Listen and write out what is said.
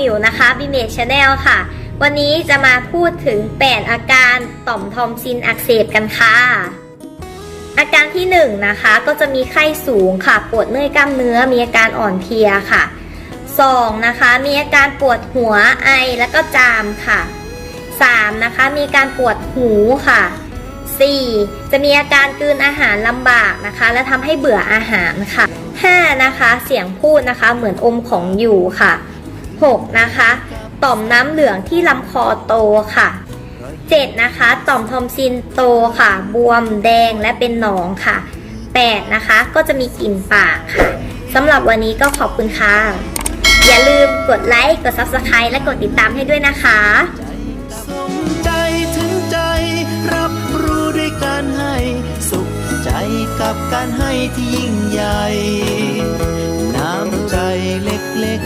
มิวนะคะบิเมชชาแนลค่ะ วันนี้จะมาพูดถึง 8 อาการต่อมทอมซินอักเสบกันค่ะ อาการที่ 1 นะคะ ก็จะมีไข้สูงค่ะ ปวดเมื่อยกล้ามเนื้อมีอาการอ่อนเพลียค่ะ 2. นะคะ มีอาการปวดหัวไอแล้วก็จามค่ะ 3. นะคะ มีการปวดหูค่ะ 4. จะมีอาการกลืนอาหารลำบากนะคะ และทำให้เบื่ออาหารค่ะ 5. นะคะ เสียงพูดนะคะ เหมือนอมของอยู่ค่ะ 6. นะคะ ต่อมน้ำเหลืองที่ลำคอโตค่ะ 7. นะคะ ต่อมทอมซินโตค่ะ บวมแดงและเป็นหนองค่ะ 8. นะคะ ก็จะมีกลิ่นปากค่ะสำหรับวันนี้ก็ขอบคุณค่ะ อย่าลืมกดไลค์ กด Subscribe และกดติดตามให้ด้วยนะคะสมใจถึงใจ รับรู้ด้วยการให้ สุขใจกับการให้ที่ยิ่งใหญ่ น้ำใจเล็กๆ